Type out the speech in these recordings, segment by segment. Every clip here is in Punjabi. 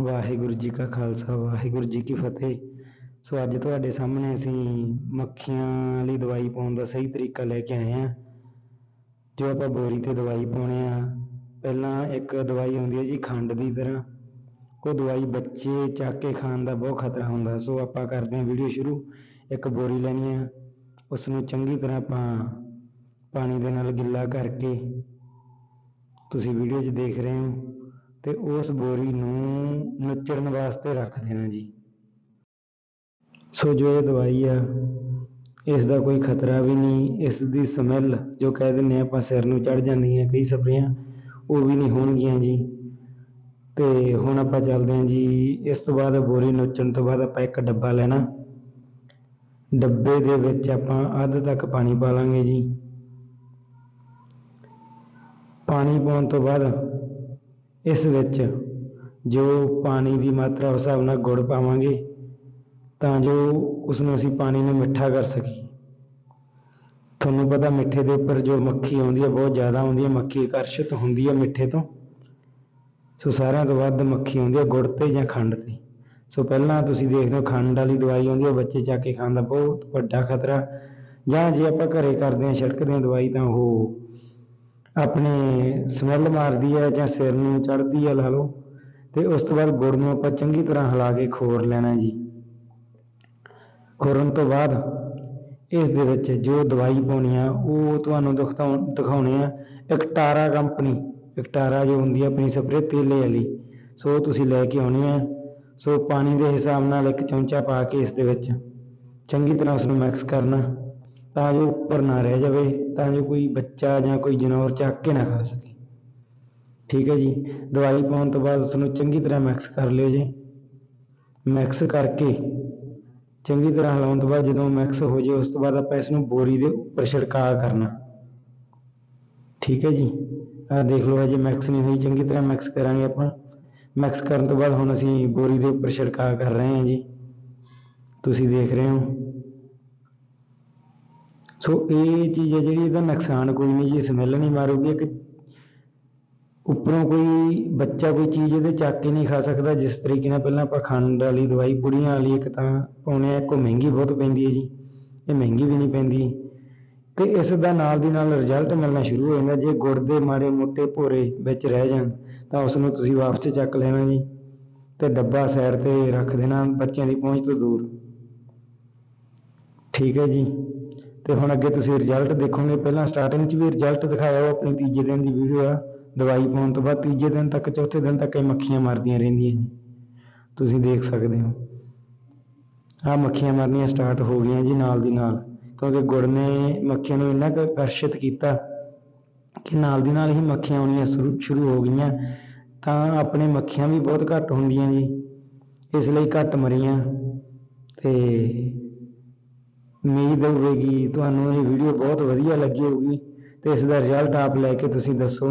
ਵਾਹਿਗੁਰੂ ਜੀ ਕਾ ਖਾਲਸਾ, ਵਾਹਿਗੁਰੂ ਜੀ ਕੀ ਫਤਿਹ। ਸੋ ਅੱਜ ਤੁਹਾਡੇ ਸਾਹਮਣੇ ਅਸੀਂ ਮੱਖੀਆਂ ਲਈ ਦਵਾਈ ਪਾਉਣ ਦਾ ਸਹੀ ਤਰੀਕਾ ਲੈ ਕੇ ਆਏ ਹਾਂ। ਜੋ ਆਪਾਂ ਬੋਰੀ ਤੇ ਦਵਾਈ ਪਾਉਣੇ ਆ, ਪਹਿਲਾਂ ਇੱਕ ਦਵਾਈ ਆਉਂਦੀ ਹੈ ਜੀ ਖੰਡ ਦੀ ਤਰ੍ਹਾਂ। ਉਹ ਦਵਾਈ ਬੱਚੇ ਚੱਕ ਕੇ ਖਾਣ ਦਾ ਬਹੁਤ ਖਤਰਾ ਹੁੰਦਾ। ਸੋ ਆਪਾਂ ਕਰਦੇ ਹਾਂ ਵੀਡੀਓ ਸ਼ੁਰੂ। ਇੱਕ ਬੋਰੀ ਲੈਣੀ ਆ ਉਸ ਨੂੰ ਚੰਗੀ ਤਰ੍ਹਾਂ ਆਪਾਂ ਪਾਣੀ ਦੇ ਨਾਲ ਗਿੱਲਾ ਕਰਕੇ ਤੁਸੀਂ ਵੀਡੀਓ 'ਚ ਦੇਖ ਰਹੇ ਹੋ। ਤੇ ਉਸ ਬੋਰੀ ਨੂੰ ਨੁਚੜਨ ਵਾਸਤੇ ਰੱਖ ਦੇਣਾ ਜੀ। ਸੋ ਜੋ ਇਹ ਦਵਾਈ ਆ, ਇਸ ਦਾ ਕੋਈ ਖਤਰਾ ਵੀ ਨਹੀਂ, ਇਸ ਦੀ ਸਮੈਲ ਜੋ ਕਹਿ ਦਿੰਦੇ ਆ ਆਪਾਂ ਸਿਰ ਨੂੰ ਚੜ ਜਾਂਦੀਆਂ ਕਈ ਸਪਰੇਆਂ, ਉਹ ਵੀ ਨਹੀਂ ਹੋਣਗੀਆਂ ਜੀ। ਤੇ ਹੁਣ ਆਪਾਂ ਚੱਲਦੇ ਹਾਂ ਜੀ, ਇਸ ਤੋਂ ਬਾਅਦ ਬੋਰੀ ਨੁਚਣ ਤੋਂ ਬਾਅਦ ਆਪਾਂ ਇੱਕ ਡੱਬਾ ਲੈਣਾ। ਡੱਬੇ ਦੇ ਵਿੱਚ ਆਪਾਂ ਅੱਧ ਤੱਕ ਪਾਣੀ ਪਾ ਲਾਂਗੇ ਜੀ। ਪਾਣੀ ਪਾਉਣ ਤੋਂ ਬਾਅਦ ਇਸ ਵਿੱਚ ਜੋ ਪਾਣੀ ਦੀ ਮਾਤਰਾ ਉਸ ਹਿਸਾਬ ਨਾਲ ਗੁੜ ਪਾਵਾਂਗੇ, ਤਾਂ ਜੋ ਉਸ ਨੂੰ ਅਸੀਂ ਪਾਣੀ ਨੂੰ ਮਿੱਠਾ ਕਰ ਸਕੀਏ। ਤੁਹਾਨੂੰ ਪਤਾ ਮਿੱਠੇ ਦੇ ਉੱਪਰ ਜੋ ਮੱਖੀ ਆਉਂਦੀ ਹੈ, ਬਹੁਤ ਜ਼ਿਆਦਾ ਆਉਂਦੀ ਹੈ, ਮੱਖੀ ਆਕਰਸ਼ਿਤ ਹੁੰਦੀ ਹੈ ਮਿੱਠੇ ਤੋਂ। ਸੋ ਸਾਰਿਆਂ ਤੋਂ ਵੱਧ ਮੱਖੀ ਆਉਂਦੀ ਹੈ ਗੁੜ ਤੇ ਜਾਂ ਖੰਡ ਤੇ। ਸੋ ਪਹਿਲਾਂ ਤੁਸੀਂ ਦੇਖਦੇ ਹੋ ਖੰਡ ਵਾਲੀ ਦਵਾਈ ਆਉਂਦੀ ਹੈ ਬੱਚੇ ਚੱਕ ਕੇ ਖਾਣ ਦਾ ਬਹੁਤ ਵੱਡਾ ਖਤਰਾ। ਜਾਂ ਜੇ ਆਪਾਂ ਘਰੇ ਕਰਦੇ ਹਾਂ, ਛਿੜਕਦੇ ਹਾਂ ਦਵਾਈ, ਤਾਂ ਉਹ ਆਪਣੇ ਸਮੈਲ ਮਾਰਦੀ ਹੈ ਜਾਂ ਸਿਰ ਨੂੰ ਚੜ੍ਹਦੀ ਹੈ ਲਾ ਲਓ, ਤੇ ਉਸ ਤੋਂ ਬਾਅਦ ਗੁੜ ਨੂੰ ਆਪਾਂ ਚੰਗੀ ਤਰ੍ਹਾਂ ਹਿਲਾ ਕੇ ਖੋਰ ਲੈਣਾ ਜੀ। ਖੋਰਨ ਤੋਂ ਬਾਅਦ ਇਸ ਦੇ ਵਿੱਚ ਜੋ ਦਵਾਈ ਪਾਉਣੀ ਆ, ਉਹ ਤੁਹਾਨੂੰ ਦਿਖਾਉ ਦਿਖਾਉਣੇ ਆ ਇਕਟਾਰਾ ਕੰਪਨੀ ਇਕਟਾਰਾ ਜੋ ਹੁੰਦੀ ਆ ਆਪਣੀ ਸਪਰੇ ਤੇਲੇ ਵਾਲੀ। ਸੋ ਉਹ ਤੁਸੀਂ ਲੈ ਕੇ ਆਉਣੀ ਆ। ਸੋ ਪਾਣੀ ਦੇ ਹਿਸਾਬ ਨਾਲ ਇੱਕ ਚਮਚਾ ਪਾ ਕੇ ਇਸ ਦੇ ਵਿੱਚ ਚੰਗੀ ਤਰ੍ਹਾਂ ਉਸ ਨੂੰ ਮਿਕਸ ਕਰਨਾ। ਤਾਂ ਜੋ ਉੱਪਰ ਨਾ ਰਹਿ ਜਾਵੇ, ਤਾਂ ਜੋ ਕੋਈ ਬੱਚਾ ਜਾਂ ਕੋਈ ਜਾਨਵਰ ਚੱਕ ਕੇ ਨਾ ਖਾ ਸਕੇ। ਠੀਕ ਹੈ ਜੀ? ਦਵਾਈ ਪਾਉਣ ਤੋਂ ਬਾਅਦ ਉਸਨੂੰ ਚੰਗੀ ਤਰ੍ਹਾਂ ਮਿਕਸ ਕਰ ਲਿਓ ਜੀ। ਮਿਕਸ ਕਰਕੇ ਚੰਗੀ ਤਰ੍ਹਾਂ ਹਿਲਾਉਣ ਤੋਂ ਬਾਅਦ ਜਦੋਂ ਮਿਕਸ ਹੋ ਜੇ ਉਸ ਤੋਂ ਬਾਅਦ ਆਪਾਂ ਇਸ ਨੂੰ ਬੋਰੀ ਦੇ ਉੱਪਰ ਛਿੜਕਾਅ ਕਰਨਾ। ਠੀਕ ਹੈ ਜੀ? ਆਹ ਦੇਖ ਲਓ ਅਜੇ ਮਿਕਸ ਨਹੀਂ ਹੋਈ, ਚੰਗੀ ਤਰ੍ਹਾਂ ਮਿਕਸ ਕਰਾਂਗੇ ਆਪਾਂ। ਮਿਕਸ ਕਰਨ ਤੋਂ ਬਾਅਦ ਹੁਣ ਅਸੀਂ ਬੋਰੀ ਦੇ ਉੱਪਰ ਛਿੜਕਾਅ ਕਰ ਰਹੇ ਹਾਂ ਜੀ। ਤੁਸੀਂ ਦੇਖ ਰਹੇ ਹੋ? ਸੋ ਇਹ ਚੀਜ਼ ਹੈ ਜਿਹੜੀ ਇਹਦਾ ਨੁਕਸਾਨ ਕੋਈ ਨਹੀਂ ਜੀ ਸਮੈਲ ਨਹੀਂ ਮਾਰੂਗੀ ਕਿ ਉੱਪਰੋਂ ਕੋਈ ਬੱਚਾ ਕੋਈ ਚੀਜ਼ ਇਹਦੇ ਚੱਕ ਕੇ ਨਹੀਂ ਖਾ ਸਕਦਾ, ਜਿਸ ਤਰੀਕੇ ਨਾਲ ਪਹਿਲਾਂ ਆਪਾਂ ਖੰਡ ਵਾਲੀ ਦਵਾਈ ਬੁੜੀਆਂ ਵਾਲੀ ਇੱਕ ਤਾਂ ਪਾਉਣੇ ਆ ਇੱਕੋ ਮਹਿੰਗੀ ਬਹੁਤ ਪੈਂਦੀ ਹੈ ਜੀ, ਇਹ ਮਹਿੰਗੀ ਵੀ ਨਹੀਂ ਪੈਂਦੀ। ਤੇ ਇਸ ਦਾ ਨਾਲ ਦੀ ਨਾਲ ਰਿਜ਼ਲਟ ਮਿਲਣਾ ਸ਼ੁਰੂ ਹੋ ਜਾਂਦਾ, ਜੇ ਗੁੜ ਦੇ ਮਾੜੇ ਮੋਟੇ ਭੋਰੇ ਵਿੱਚ ਰਹਿ ਜਾਣ, ਤਾਂ ਉਸ ਨੂੰ ਤੁਸੀਂ ਵਾਪਸ ਚੱਕ ਲੈਣਾ ਜੀ, ਤੇ ਡੱਬਾ ਸਾਈਡ ਤੇ ਰੱਖ ਦੇਣਾ, ਬੱਚਿਆਂ ਦੀ ਪਹੁੰਚ ਤੋਂ ਦੂਰ। ਠੀਕ ਹੈ ਜੀ। ਤੇ ਹੁਣ ਅੱਗੇ ਤੁਸੀਂ ਰਿਜ਼ਲਟ ਦੇਖੋਗੇ, ਪਹਿਲਾਂ ਸਟਾਰਟਿੰਗ 'ਚ ਵੀ ਰਿਜ਼ਲਟ ਦਿਖਾਇਆ, ਉਹ ਆਪਣੀ ਤੀਜੇ ਦਿਨ ਦੀ ਵੀਡੀਓ ਆ। ਦਵਾਈ ਪਾਉਣ ਤੋਂ ਬਾਅਦ ਤੀਜੇ ਦਿਨ ਤੱਕ, ਚੌਥੇ ਦਿਨ ਤੱਕ ਇਹ ਮੱਖੀਆਂ ਮਰਦੀਆਂ ਰਹਿੰਦੀਆਂ ਜੀ। ਤੁਸੀਂ ਦੇਖ ਸਕਦੇ ਹੋ। ਆ ਮੱਖੀਆਂ ਮਰਨੀਆਂ ਸਟਾਰਟ ਹੋ ਗਈਆਂ ਜੀ ਨਾਲ ਦੀ ਨਾਲ। ਕਿਉਂਕਿ ਗੁੜ ਨੇ ਮੱਖੀਆਂ ਨੂੰ ਇੰਨਾ ਕੁ ਆਕਰਸ਼ਿਤ ਕੀਤਾ ਕਿ ਨਾਲ ਦੀ ਨਾਲ ਹੀ ਮੱਖੀਆਂ ਆਉਣੀਆਂ ਸ਼ੁਰੂ ਸ਼ੁਰੂ ਹੋ ਗਈਆਂ। ਤਾਂ ਆਪਣੇ ਮੱਖੀਆਂ ਵੀ ਬਹੁਤ ਘੱਟ ਹੁੰਦੀਆਂ ਜੀ। ਇਸ ਲਈ ਘੱਟ ਮਰੀਆਂ। ਤੇ ਉਮੀਦ ਹੋਵੇਗੀ, ਤੁਹਾਨੂੰ ਇਹ ਵੀਡੀਓ ਬਹੁਤ ਵਧੀਆ ਲੱਗੀ ਹੋਊਗੀ ਤੇ ਇਸ ਦਾ ਰਿਜ਼ਲਟ ਆਪ ਲੈ ਕੇ ਤੁਸੀਂ ਦੱਸੋ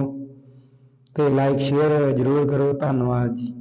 ਤੇ ਲਾਈਕ ਸ਼ੇਅਰ ਜ਼ਰੂਰ ਕਰੋ, ਧੰਨਵਾਦ ਜੀ।